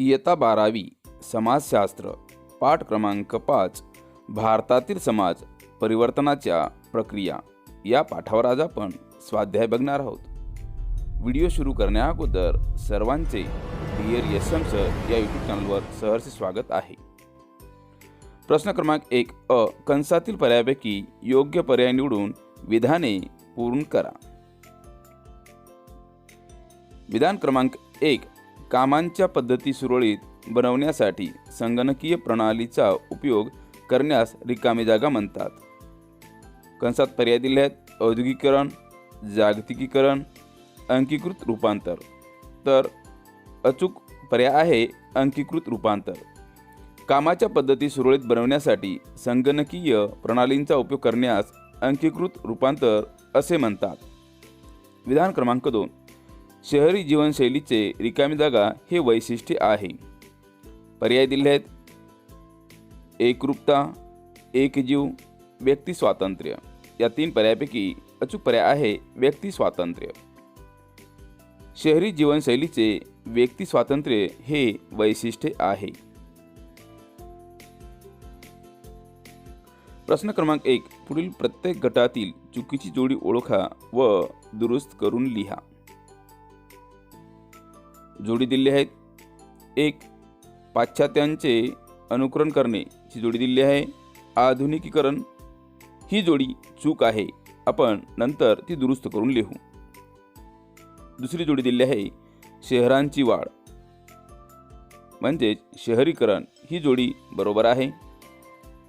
इयता बारावी समाजशास्त्र पाठ क्रमांक पाच भारतातील समाज परिवर्तनाच्या प्रक्रिया. या पाठावर आज आपण स्वाध्याय बघणार आहोत. व्हिडिओ सुरू करण्याअगोदर सर्वांचे डिअर एस एम सर या यूट्यूब चॅनलवर सहर्ष स्वागत आहे. प्रश्न क्रमांक एक अ कंसातील पर्यायापैकी योग्य पर्याय निवडून विधाने पूर्ण करा. विधान क्रमांक एक कामांच्या पद्धती सुरळीत बनवण्यासाठी संगणकीय प्रणालीचा उपयोग करण्यास रिकामी जागा म्हणतात. कंसात पर्याय दिले आहेत. औद्योगिकरण जागतिकीकरण अंकीकृत रूपांतर. तर अचूक पर्याय आहे अंकीकृत रूपांतर. कामाच्या पद्धती सुरळीत बनवण्यासाठी संगणकीय प्रणालींचा उपयोग करण्यास अंकीकृत रूपांतर असे म्हणतात. विधान क्रमांक दोन. शहरी जीवनशैलीचे रिकामी जागा हे वैशिष्ट्य आहे. पर्याय दिले आहेत एकरूपता एकजीव व्यक्ती स्वातंत्र्य. या तीन पर्यायापैकी अचूक पर्याय आहे व्यक्ती स्वातंत्र्य. शहरी जीवनशैलीचे व्यक्ती स्वातंत्र्य हे वैशिष्ट्य आहे. प्रश्न क्रमांक एक. पुढील प्रत्येक गटातील चुकीची जोडी ओळखा व दुरुस्त करून लिहा. जोडी दिली आहेत. एक पाश्चात्यांचे अनुकरण करणे ही जोडी दिली आहे. आधुनिकीकरण ही जोडी चूक आहे. आपण नंतर ती दुरुस्त करून लिहू. दुसरी जोडी दिली आहे शहरांची वाढ. म्हणजेच शहरीकरण ही जोडी बरोबर आहे.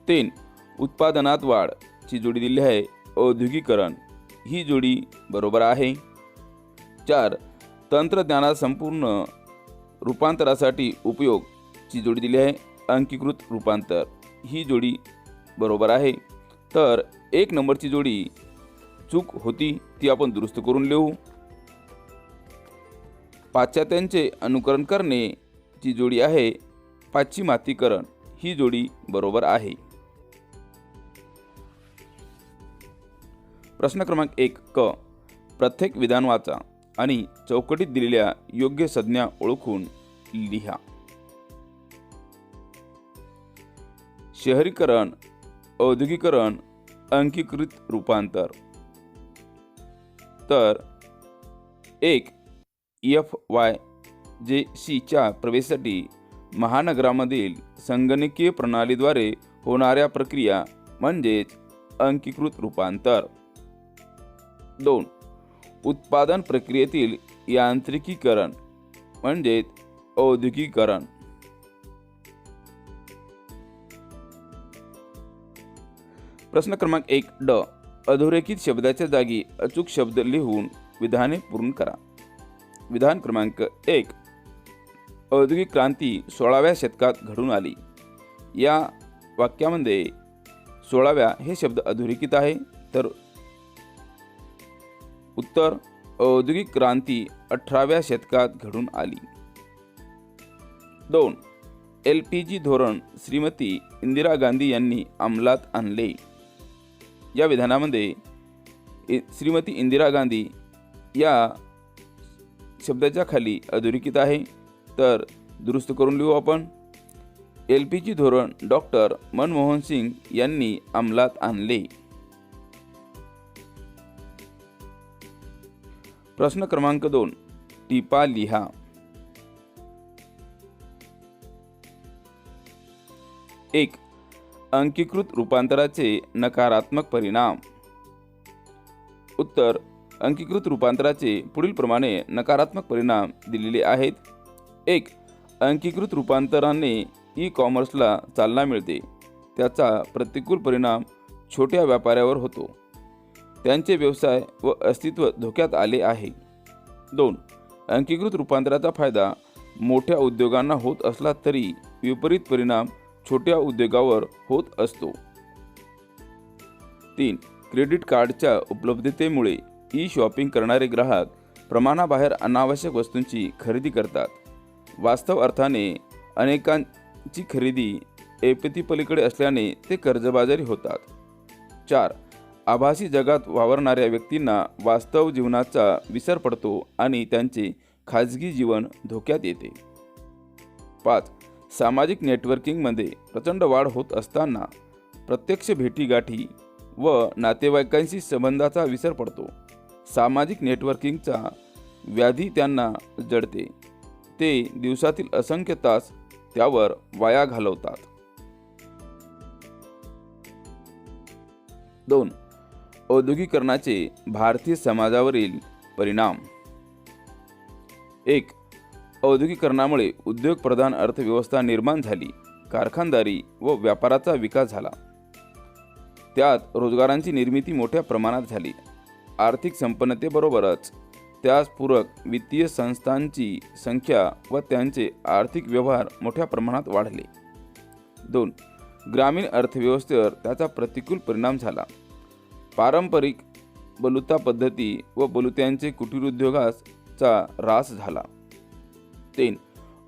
तीन उत्पादनात वाढ ची जोडी दिली आहे. औद्योगिकरण ही जोडी बरोबर आहे. चार तंत्रज्ञानात संपूर्ण रूपांतरासाठी उपयोगची जोडी दिली आहे. अंकीकृत रूपांतर. ही जोडी बरोबर आहे. तर एक नंबरची जोडी चूक होती ती आपण दुरुस्त करून लिहू. पाश्चात्यांचे अनुकरण करणे जी जोडी आहे पाश्चिमातीकरण ही जोडी बरोबर आहे. प्रश्न क्रमांक एक क. प्रत्येक विधान वाचा. आणि चौकटीत दिलेल्या योग्य संज्ञा ओळखून लिहा. शहरीकरण औद्योगिकरण अंकीकृत रूपांतर. तर एक एफ वाय जे सीच्या प्रवेशासाठी महानगरामधील संगणकीय प्रणालीद्वारे होणाऱ्या प्रक्रिया म्हणजेच अंकीकृत रूपांतर. दोन उत्पादन प्रक्रियेतील यांत्रिकीकरण म्हणजेच औद्योगिकीकरण. प्रश्न क्रमांक एक ड. अधोरेखित शब्दाच्या जागी अचूक शब्द लिहून विधाने पूर्ण करा. विधान क्रमांक एक. औद्योगिक क्रांती सोळाव्या शतकात घडून आली. या वाक्यामध्ये सोळाव्या हे शब्द अधोरेखित आहे तर उत्तर औद्योगिक क्रांती अठराव्या शतकात घडून आली. दोन एल पी जी धोरण श्रीमती इंदिरा गांधी यांनी अंमलात आणले. या विधानामध्ये श्रीमती इंदिरा गांधी या शब्दाच्या खाली अधोरेखित आहे. तर दुरुस्त करून लिहू आपण. एल पी जी धोरण डॉक्टर मनमोहन सिंग यांनी अंमलात आणले. प्रश्न क्रमांक दोन. टिपा लिहा. एक. अंकीकृत रूपांतराचे नकारात्मक परिणाम. उत्तर. अंकीकृत रूपांतराचे पुढील प्रमाणे नकारात्मक परिणाम दिलेले आहेत. एक. अंकीकृत रूपांतराने ई कॉमर्सला चालना मिळते. त्याचा प्रतिकूल परिणाम छोट्या व्यापाऱ्यावर होतो. त्यांचे व्यवसाय व अस्तित्व धोक्यात आले आहे. दोन अंकीकृत रूपांतराचा फायदा मोठ्या उद्योगांना होत असला तरी विपरीत परिणाम छोट्या उद्योगावर होत असतो. तीन क्रेडिट कार्डच्या उपलब्धतेमुळे ई शॉपिंग करणारे ग्राहक प्रमाणाबाहेर अनावश्यक वस्तूंची खरेदी करतात. वास्तव अर्थाने अनेकांची खरेदी एपतीपलीकडे असल्याने ते कर्जबाजारी होतात. चार आभासी जगात वावरणाऱ्या व्यक्तींना वास्तव जीवनाचा विसर पडतो आणि त्यांचे खाजगी जीवन धोक्यात येते. पाच सामाजिक नेटवर्किंगमध्ये प्रचंड वाढ होत असताना प्रत्यक्ष भेटीगाठी व नातेवाईकांशी संबंधाचा विसर पडतो. सामाजिक नेटवर्किंगचा व्याधी त्यांना जडते. ते दिवसातील असंख्य तास त्यावर वाया घालवतात. दोन औद्योगिकरणाचे भारतीय समाजावरील परिणाम. एक औद्योगिकरणामुळे उद्योगप्रधान अर्थव्यवस्था निर्माण झाली कारखानदारी व व्यापाराचा विकास झाला. त्यात रोजगारांची निर्मिती मोठ्या प्रमाणात झाली. आर्थिक संपन्नतेबरोबरच त्यास पूरक वित्तीय संस्थांची संख्या व त्यांचे आर्थिक व्यवहार मोठ्या प्रमाणात वाढले. दोन ग्रामीण अर्थव्यवस्थेवर त्याचा प्रतिकूल परिणाम झाला. पारंपरिक बलुता पद्धती व बलुत्यांचे कुटीर उद्योगाचा ऱ्हास झाला. तीन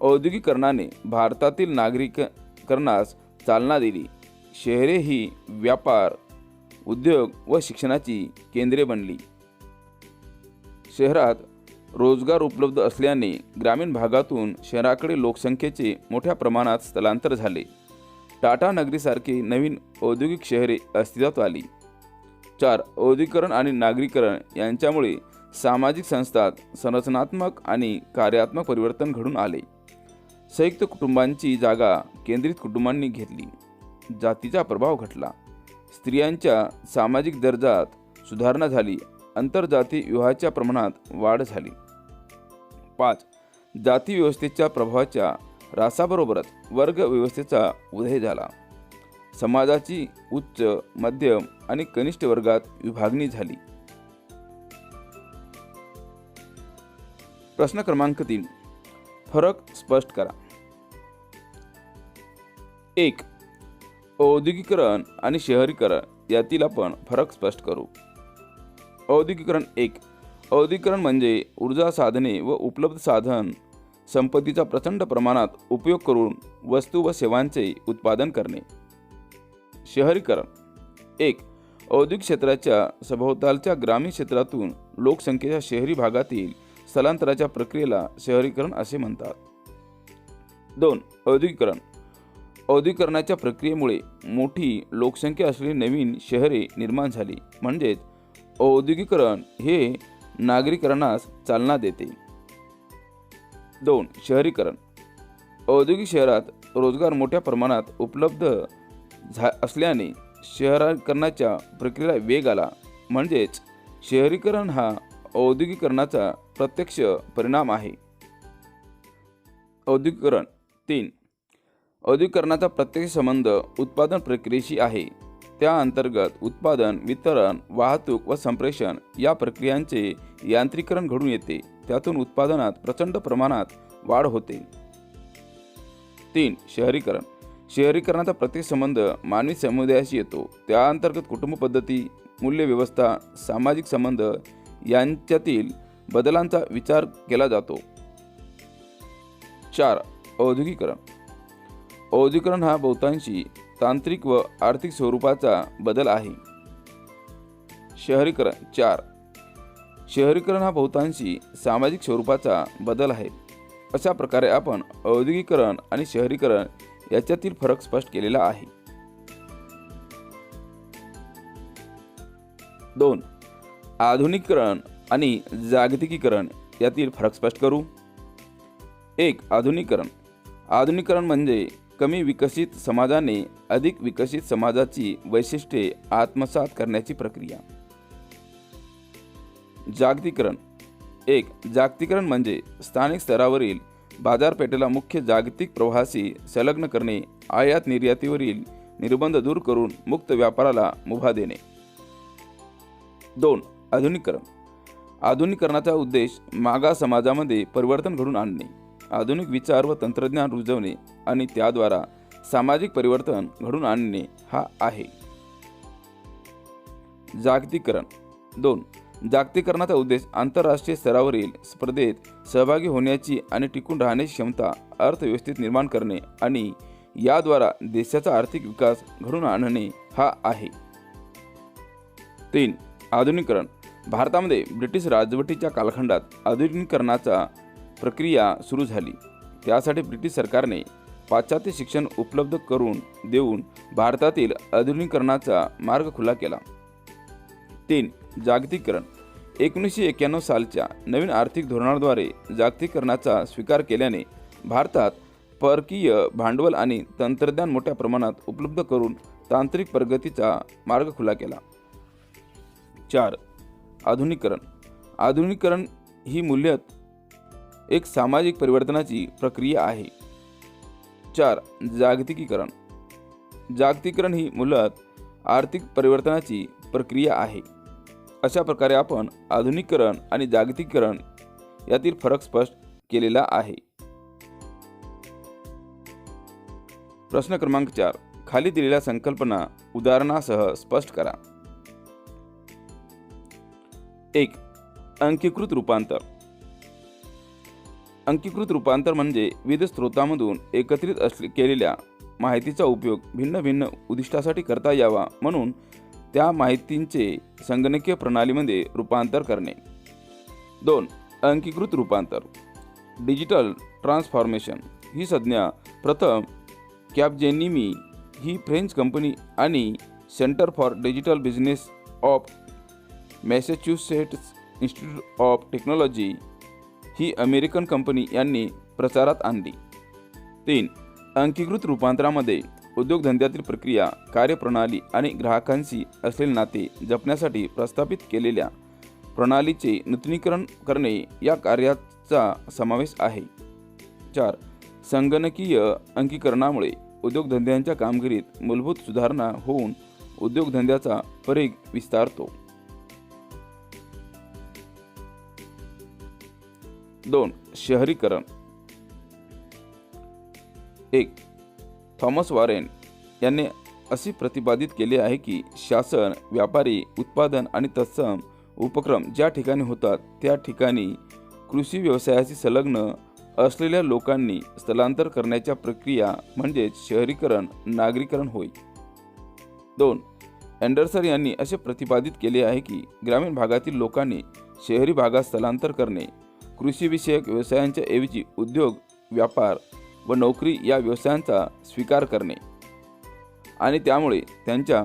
औद्योगिकरणाने भारतातील नागरिकरणास चालना दिली. शहरे ही व्यापार उद्योग व शिक्षणाची केंद्रे बनली. शहरात रोजगार उपलब्ध असल्याने ग्रामीण भागातून शहराकडे लोकसंख्येचे मोठ्या प्रमाणात स्थलांतर झाले. टाटा नगरीसारखी नवीन औद्योगिक शहरे अस्तित्वात आली. चार औद्योगिकरण आणि नागरीकरण यांच्यामुळे सामाजिक संस्थात संरचनात्मक आणि कार्यात्मक परिवर्तन घडून आले. संयुक्त कुटुंबांची जागा केंद्रित कुटुंबांनी घेतली. जातीचा प्रभाव घटला. स्त्रियांच्या सामाजिक दर्जात सुधारणा झाली. आंतरजाती विवाहाच्या प्रमाणात वाढ झाली. पाच जाती व्यवस्थेच्या प्रभावाच्या रासाबरोबरच वर्ग व्यवस्थेचा उदय झाला. समाजाची उच्च मध्यम आणि कनिष्ठ वर्गात विभागणी झाली. प्रश्न क्रमांक तीन. फरक स्पष्ट करा. एक औद्योगिकरण आणि शहरीकरण यातील आपण फरक स्पष्ट करू. औद्योगिकरण एक औद्योगिकरण म्हणजे ऊर्जा साधने व उपलब्ध साधन संपत्तीचा प्रचंड प्रमाणात उपयोग करून वस्तू व सेवांचे उत्पादन करणे. शहरीकरण. एक औद्योगिक क्षेत्राच्या सभोवतालच्या ग्रामीण क्षेत्रातून लोकसंख्येच्या शहरी भागातील स्थलांतराच्या प्रक्रियेला शहरीकरण असे म्हणतात. दोन औद्योगिकरण. औद्योगिकरणाच्या प्रक्रियेमुळे मोठी लोकसंख्या असलेली नवीन शहरे निर्माण झाली. म्हणजेच औद्योगिकरण हे नागरीकरणास चालना देते. दोन शहरीकरण. औद्योगिक शहरात रोजगार मोठ्या प्रमाणात उपलब्ध झा असल्याने शहरीकरणाच्या प्रक्रियेला वेग आला. म्हणजेच शहरीकरण हा औद्योगिकरणाचा प्रत्यक्ष परिणाम आहे. औद्योगिकरण तीन. औद्योगिकरणाचा प्रत्यक्ष संबंध उत्पादन प्रक्रियेशी आहे. त्या अंतर्गत उत्पादन वितरण वाहतूक व संप्रेषण या प्रक्रियांचे यांत्रिकरण घडून येते. त्यातून उत्पादनात प्रचंड प्रमाणात वाढ होते. तीन. शहरीकरण. शहरीकरणाचा प्रत्येक संबंध मानवी समुदायाशी येतो. त्या अंतर्गत कुटुंब पद्धती मूल्यव्यवस्था सामाजिक संबंध यांच्यातील बदलांचा विचार केला जातो. चार औद्योगिकरण औद्योगिकरण हा बहुतांशी तांत्रिक व आर्थिक स्वरूपाचा बदल आहे. शहरीकरण. चार शहरीकरण हा बहुतांशी सामाजिक स्वरूपाचा बदल आहे. अशा प्रकारे आपण औद्योगिकरण आणि शहरीकरण याच्यातील फरक स्पष्ट केलेला आहे. दोन आधुनिकीकरण आणि जागतिकीकरण यातील फरक स्पष्ट करू. एक आधुनिकीकरण. आधुनिकीकरण म्हणजे कमी विकसित समाजाने अधिक विकसित समाजाची वैशिष्ट्ये आत्मसात करण्याची प्रक्रिया. जागतिकरण एक जागतिकरण म्हणजे स्थानिक स्तरावरील बाजारपेठेला मुख्य जागतिक प्रवाहाशी संलग्न करणे आयात निर्यातीवरील निर्बंध दूर करून मुक्त व्यापाराला मुभा देणे. दोन आधुनिकीकरण. आधुनिकीकरणाचा उद्देश मागा समाजामध्ये परिवर्तन घडून आणणे आधुनिक विचार व तंत्रज्ञान रुजवणे आणि त्याद्वारा सामाजिक परिवर्तन घडून आणणे हा आहे. जागतिकरण दोन जागतिकरणाचा उद्देश आंतरराष्ट्रीय स्तरावरील स्पर्धेत सहभागी होण्याची आणि टिकून राहण्याची क्षमता अर्थव्यवस्थेत निर्माण करणे आणि याद्वारा देशाचा आर्थिक विकास घडून आणणे हा आहे. तीन आधुनिकरण भारतामध्ये ब्रिटिश राजवटीच्या कालखंडात आधुनिकीकरणाचा प्रक्रिया सुरू झाली. त्यासाठी ब्रिटिश सरकारने पाश्चात्य शिक्षण उपलब्ध करून देऊन भारतातील आधुनिकीकरणाचा मार्ग खुला केला. तीन जागतिकीकरण. एकोणीसशे एक्क्याण्णव सालच्या नवीन आर्थिक धोरणाद्वारे जागतिकीकरणाचा स्वीकार केल्याने भारतात परकीय भांडवल आणि तंत्रज्ञान मोठ्या प्रमाणात उपलब्ध करून तांत्रिक प्रगतीचा मार्ग खुला केला. चार. आधुनिकीकरण. आधुनिकीकरण ही मूल्यत एक सामाजिक परिवर्तनाची प्रक्रिया आहे. चार. जागतिकीकरण. जागतिकीकरण ही मूलत आर्थिक परिवर्तनाची प्रक्रिया आहे. अशा प्रकारे आपण आधुनिकीकरण आणि जागतिकीकरण यातील फरक स्पष्ट केलेला आहे. प्रश्न क्रमांक चार. खाली दिलेल्या संकल्पना उदाहरणासह स्पष्ट करा. एक. अंकीकृत रूपांतर. अंकीकृत रूपांतर म्हणजे विविध स्रोतांमधून एकत्रित असले केलेल्या माहितीचा उपयोग भिन्न भिन्न उद्दिष्टासाठी करता यावा म्हणून त्या माहितींचे संगणकीय प्रणालीमध्ये रूपांतर करणे. दोन अंकीकृत रूपांतर. Digital transformation. ही संज्ञा प्रथम कॅपजेनिमी ही फ्रेंच कंपनी आणि Center for Digital Business of Massachusetts Institute of Technology he American company यांनी प्रचारात आणली. तीन अंकीकृत रूपांतरामध्ये उद्योगधंद्यातील प्रक्रिया कार्यप्रणाली आणि ग्राहकांशी असलेले नाते जपण्यासाठी प्रस्थापित केलेल्या प्रणालीचे नूतनीकरण करणे या कार्याचा समावेश आहे. चार संगणकीय अंकीकरणामुळे उद्योगधंद्यांच्या कामगिरीत मूलभूत सुधारणा होऊन उद्योगधंद्याचा परीघ विस्तारतो. दोन शहरीकरण. एक थॉमस वॉरेन यांनी असे प्रतिपादित केले आहे की शासन व्यापारी उत्पादन आणि तत्सम उपक्रम ज्या ठिकाणी होतात त्या ठिकाणी कृषी व्यवसायाशी संलग्न असलेल्या लोकांनी स्थलांतर करण्याच्या प्रक्रिया म्हणजेच शहरीकरण नागरीकरण होय. दोन अँडरसन यांनी असे प्रतिपादित केले आहे की ग्रामीण भागातील लोकांनी शहरी भागात स्थलांतर करणे कृषीविषयक व्यवसायांच्या ऐवजी उद्योग व्यापार व नोकरी या व्यवसायांचा स्वीकार करणे. आणि त्यामुळे त्यांच्या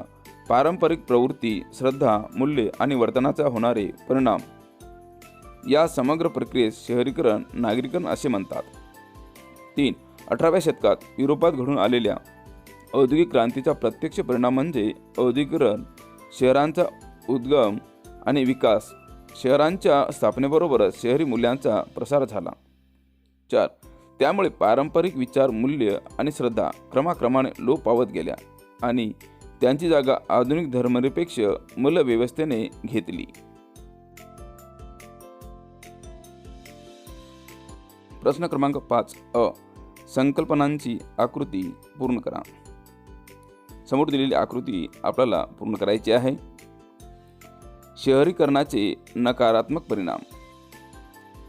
पारंपरिक प्रवृत्ती श्रद्धा मूल्ये आणि वर्तनाचा होणारे परिणाम. या समग्र प्रक्रियेस शहरीकरण नागरीकरण असे म्हणतात. तीन अठराव्या शतकात युरोपात घडून आलेल्या औद्योगिक क्रांतीचा प्रत्यक्ष परिणाम म्हणजे औद्योगिकरण शहरांचा उद्गम आणि विकास. शहरांच्या स्थापनेबरोबरच शहरी मूल्यांचा प्रसार झाला. चार त्यामुळे पारंपरिक विचार मूल्य आणि श्रद्धा क्रमाक्रमाने लोप पावत गेल्या आणि त्यांची जागा आधुनिक धर्मनिरपेक्ष मूलव्यवस्थेने घेतली. प्रश्न क्रमांक पाच अ. संकल्पनांची आकृती पूर्ण करा. समोर दिलेली आकृती आपल्याला पूर्ण करायची आहे. शहरीकरणाचे नकारात्मक परिणाम.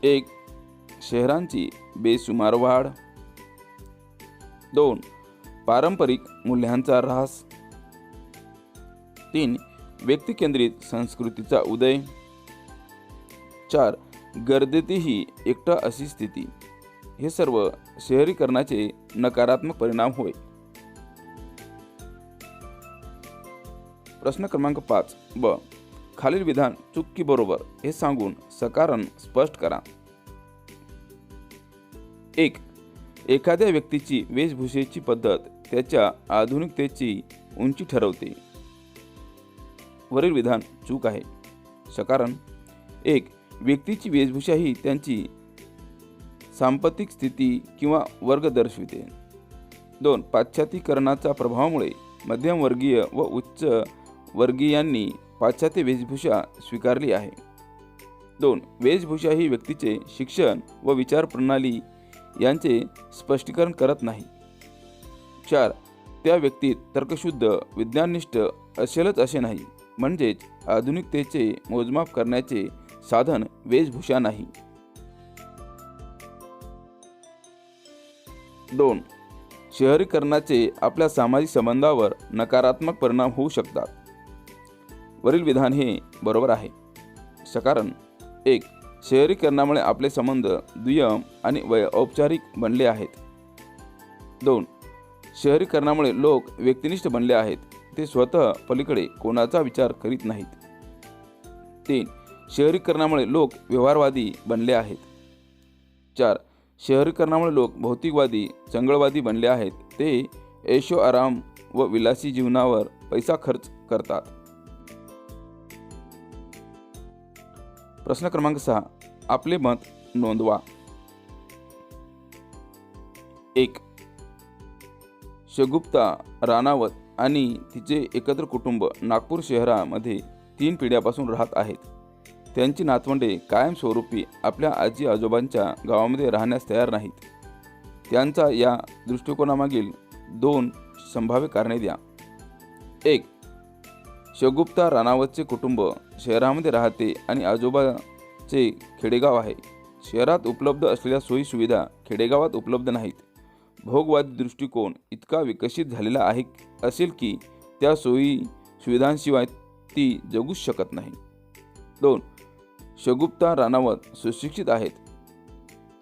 एक शहरांची बेसुमार वाढ. दोन पारंपरिक मूल्यांचा ऱ्हास. तीन व्यक्तिकेंद्रित संस्कृतीचा उदय. चार गर्दीतही एकटा अशी स्थिती. हे सर्व शहरीकरणाचे नकारात्मक परिणाम होय. प्रश्न क्रमांक पाच ब खालील विधान चुकी बरोबर हे सांगून सकारण स्पष्ट करा. एक एखाद्या व्यक्तीची वेशभूषेची पद्धत त्याच्या आधुनिकतेची उंची ठरवते. वरील विधान चूक आहे. सकारण एक व्यक्तीची वेशभूषा ही त्यांची सांपत्तिक स्थिती किंवा वर्ग दर्शविते. दोन पाश्चात्तीकरणाच्या प्रभावामुळे मध्यमवर्गीय व उच्च वर्गीयांनी पाश्चात्य वेशभूषा स्वीकारली आहे. दोन वेशभूषा ही व्यक्तीचे शिक्षण व विचार प्रणाली यांचे स्पष्टीकरण करत नाही. चार. त्या व्यक्तीत तर्कशुद्ध विज्ञाननिष्ठ असेलच असे नाही. म्हणजेच आधुनिकतेचे मोजमाप करण्याचे साधन वेशभूषा नाही. दोन. शहरीकरणाचे आपल्या सामाजिक संबंधावर नकारात्मक परिणाम होऊ शकतात. वरील विधान हे बरोबर आहे. सकारण. एक. शहरीकरणामुळे आपले संबंध दुय्यम आणि वय औपचारिक बनले आहेत. दोन शहरीकरणामुळे लोक व्यक्तिनिष्ठ बनले आहेत. ते स्वतः पलीकडे कोणाचा विचार करीत नाहीत. तीन शहरीकरणामुळे लोक व्यवहारवादी बनले आहेत. चार शहरीकरणामुळे लोक भौतिकवादी चंगळवादी बनले आहेत. ते ऐशो आराम व विलासी जीवनावर पैसा खर्च करतात. प्रश्न क्रमांक सहा. आपले मत नोंदवा. एक. शगुप्ता राणावत आणि तिचे एकत्र कुटुंब नागपूर शहरामध्ये तीन पिढ्यापासून राहत आहेत. त्यांची नातवंडे कायमस्वरूपी आपल्या आजी आजोबांच्या गावामध्ये राहण्यास तयार नाहीत. त्यांचा या दृष्टिकोनामागील दोन संभाव्य कारणे द्या. एक. शगुप्ता राणावतचे कुटुंब शहरामध्ये राहते आणि आजोबाचे खेडेगाव आहे. शहरात उपलब्ध असलेल्या सोयीसुविधा खेडेगावात उपलब्ध नाहीत. भोगवादी दृष्टिकोन इतका विकसित झालेला आहे असेल की त्या सोयी सुविधांशिवाय ती जगूच शकत नाही. दोन शगुप्ता राणावत सुशिक्षित आहेत.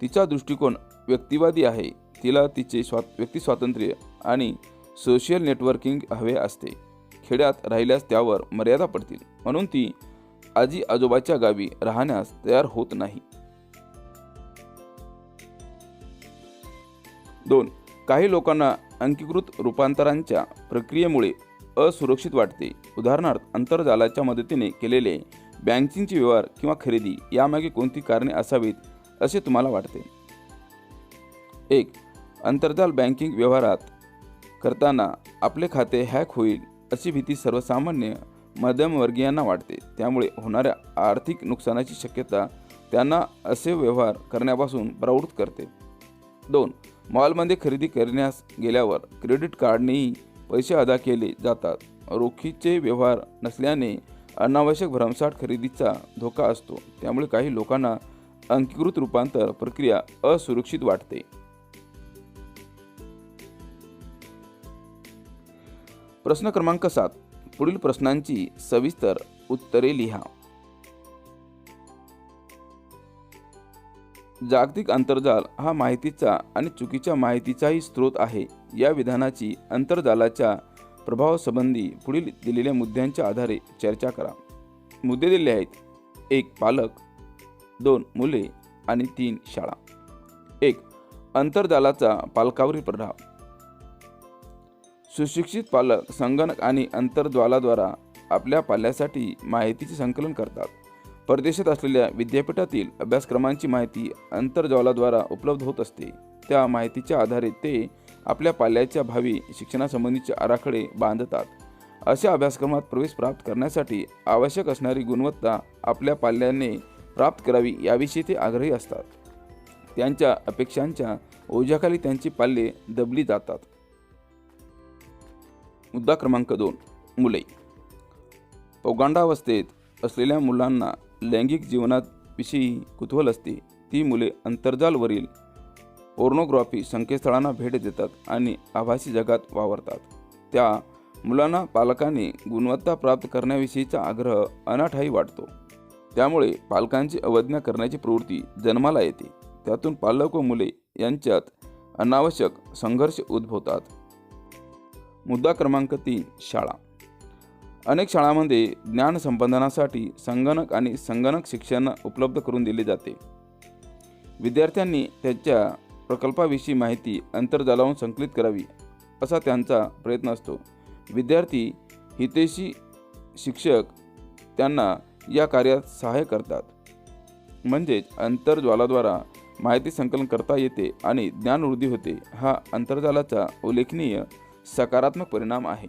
तिचा दृष्टिकोन व्यक्तिवादी आहे. तिला तिचे स्वा व्यक्तिस्वातंत्र्य आणि सोशल नेटवर्किंग हवे असते. खेड्यात राहिल्यास त्यावर मर्यादा पडतील. म्हणून ती आजी आजोबाच्या गावी राहण्यास तयार होत नाही. दोन. काही लोकांना अंकीकृत रूपांतरांच्या प्रक्रियेमुळे असुरक्षित वाटते. उदाहरणार्थ आंतरजालाच्या मदतीने केलेले बँकिंगचे व्यवहार किंवा खरेदी यामागे कोणती कारणे असावीत असे तुम्हाला वाटते? एक. आंतरजाल बँकिंग व्यवहारात करताना आपले खाते हॅक होईल अशी भीती सर्वसामान्य मध्यमवर्गीयांना वाटते. त्यामुळे होणाऱ्या आर्थिक नुकसानाची शक्यता त्यांना असे व्यवहार करण्यापासून प्रवृत्त करते. दोन मॉलमध्ये खरेदी करण्यास गेल्यावर क्रेडिट कार्डनेही पैसे अदा केले जातात. रोखीचे व्यवहार नसल्याने अनावश्यक भरमसाठ खरेदीचा धोका असतो. त्यामुळे काही लोकांना अंकीकृत रूपांतर प्रक्रिया असुरक्षित वाटते. प्रश्न क्रमांक सात. पुढील प्रश्नांची सविस्तर उत्तरे लिहा. जागतिक आंतरजाल हा माहितीचा आणि चुकीच्या माहितीचाही स्रोत आहे. या विधानाची आंतरजालाच्या प्रभावासंबंधी पुढील दिलेल्या मुद्द्यांच्या आधारे चर्चा करा. मुद्दे दिले आहेत. एक पालक. दोन मुले. आणि तीन शाळा. एक आंतरजालाचा पालकावरील प्रभाव. सुशिक्षित पालक संगणक आणि आंतरज्वालाद्वारा आपल्या पाल्यासाठी माहितीचे संकलन करतात. परदेशात असलेल्या विद्यापीठातील अभ्यासक्रमांची माहिती आंतरजालाद्वारा उपलब्ध होत असते. त्या माहितीच्या आधारे ते आपल्या पाल्याच्या भावी शिक्षणासंबंधीचे आराखडे बांधतात. अशा अभ्यासक्रमात प्रवेश प्राप्त करण्यासाठी आवश्यक असणारी गुणवत्ता आपल्या पाल्याने प्राप्त करावी याविषयी ते आग्रही असतात. त्यांच्या अपेक्षांच्या ओझ्याखाली त्यांची पाल्ये दबली जातात. मुद्दा क्रमांक दोन मुले पौगांडावस्थेत असलेल्या मुलांना लैंगिक जीवनाविषयी कुतूहल असते. ती मुले अंतर्जालवरील पोर्नोग्राफी संकेतस्थळांना भेट देतात आणि आभासी जगात वावरतात. त्या मुलांना पालकांनी गुणवत्ता प्राप्त करण्याविषयीचा आग्रह अनाठाई वाटतो. त्यामुळे पालकांची अवज्ञा करण्याची प्रवृत्ती जन्माला येते. त्यातून पालक व मुले यांच्यात अनावश्यक संघर्ष उद्भवतात. मुद्दा क्रमांक तीन शाळा. अनेक शाळांमध्ये ज्ञान संपादनासाठी संगणक आणि संगणक शिक्षण उपलब्ध करून दिले जाते. विद्यार्थ्यांनी त्यांच्या प्रकल्पाविषयी माहिती आंतरजालावरून संकलित करावी असा त्यांचा प्रयत्न असतो. विद्यार्थी हितेशी शिक्षक त्यांना या कार्यात सहाय्य करतात. म्हणजेच अंतर्जालाद्वारा माहिती संकलन करता येते आणि ज्ञानवृद्धी होते. हा आंतरजालाचा उल्लेखनीय सकारात्मक परिणाम आहे.